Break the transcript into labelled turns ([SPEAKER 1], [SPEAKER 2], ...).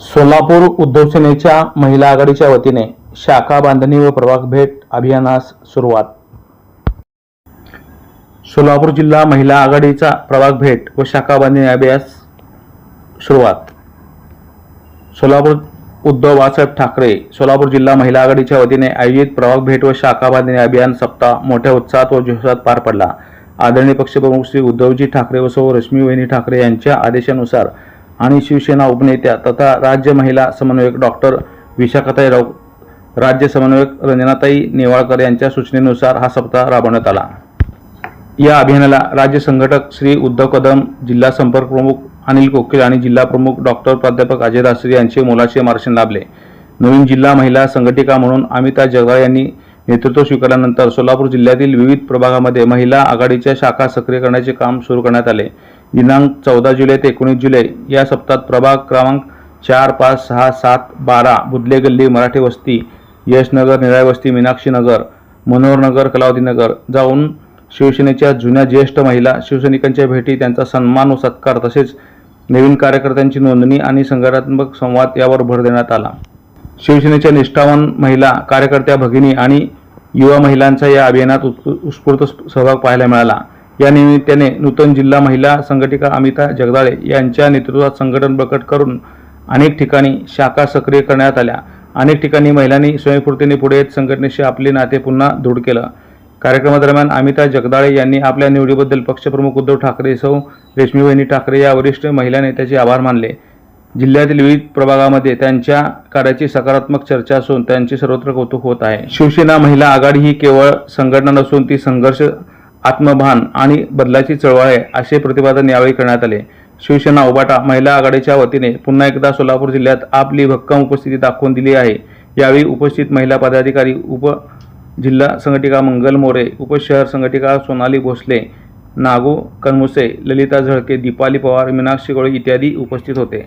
[SPEAKER 1] सोलापूर उद्धव सेनेच्या महिला आघाडीच्या वतीने शाखा बांधणी व प्रभाग भेट अभियानास सुरुवात. सोलापूर जिल्हा महिला आघाडीचा प्रभाग भेट व शाखा बांधणी अभियास सुरुवात. सोलापूर उद्धव बाळासाहेब ठाकरे सोलापूर जिल्हा महिला आघाडीच्या वतीने आयोजित प्रभाग भेट व शाखा बांधणी अभियान सप्ताह मोठ्या उत्साहात व जोशात पार पडला. आदरणीय पक्षप्रमुख श्री उद्धवजी ठाकरे व सौ रश्मी वहिनी ठाकरे यांच्या आदेशानुसार आणि शिवसेना उपनेत्या तथा राज्य महिला समन्वयक डॉक्टर विशाखाताई राऊ राज्य समन्वयक रंजनाताई नेवाळकर यांच्या सूचनेनुसार हा सप्ताह राबवण्यात आला. या अभियानाला राज्य संघटक श्री उद्धव कदम जिल्हा संपर्क प्रमुख अनिल कोकिल आणि जिल्हा प्रमुख डॉक्टर प्राध्यापक अजय दासरी यांचे मोलाचे मार्गदर्शन लाभले. नवीन जिल्हा महिला संघटिका म्हणून अमिता जगदाळे यांनी नेतृत्व स्वीकारल्यानंतर सोलापूर जिल्ह्यातील विविध प्रभागामध्ये महिला आघाडीच्या शाखा सक्रिय करण्याचे काम सुरू करण्यात आले. दिनांक चौदा जुलै ते एकोणीस जुलै या सप्ताहात प्रभाग क्रमांक चार पाच सहा सात बारा बुदले गल्ली मराठी वस्ती यशनगर निराय वस्ती मीनाक्षी नगर मनोहरनगर कलावती नगर जाऊन शिवसेनेच्या जुन्या ज्येष्ठ महिला शिवसैनिकांच्या भेटी त्यांचा सन्मान व सत्कार तसेच नवीन कार्यकर्त्यांची नोंदणी आणि संघटनात्मक संवाद यावर भर देण्यात आला. शिवसेनेच्या निष्ठावान महिला कार्यकर्त्या भगिनी आणि युवा महिलांचा या अभियानात उत्स्फूर्त सहभाग पाहायला मिळाला. या निमित्ताने नूतन जिल्हा महिला संघटिका अमिता जगदाळे यांच्या नेतृत्वात संघटन बळकट करून अनेक ठिकाणी शाखा सक्रिय करण्यात आल्या. अनेक ठिकाणी महिलांनी स्वयंस्फूर्तीने पुढे येत संघटनेशी आपले नाते पुन्हा दृढ केलं. कार्यक्रमादरम्यान अमिता जगदाळे यांनी आपल्या निवडीबद्दल पक्षप्रमुख उद्धव ठाकरे सौ रेश्मीबहिणी ठाकरे या वरिष्ठ महिला नेत्याचे आभार मानले. जिल्ह्यातील विविध प्रभागामध्ये त्यांच्या कार्याची सकारात्मक चर्चा असून त्यांचे सर्वत्र कौतुक होत आहे. शिवसेना महिला आघाडी ही केवळ संघटना नसून ती संघर्ष आत्मभान आणि बदलाची चळवळ आहे असे प्रतिपादन यावेळी करण्यात आले. शिवसेना उबाटा महिला आघाडीच्या वतीने पुन्हा एकदा सोलापूर जिल्ह्यात आपली भक्कम उपस्थिती दाखवून दिली आहे. यावेळी उपस्थित महिला पदाधिकारी उप जिल्हा संघटिका मंगल मोरे उपशहर संघटिका सोनाली भोसले नागू कनमुसे ललिता झळके दीपाली पवार मीनाक्षी गोळे इत्यादी उपस्थित होते.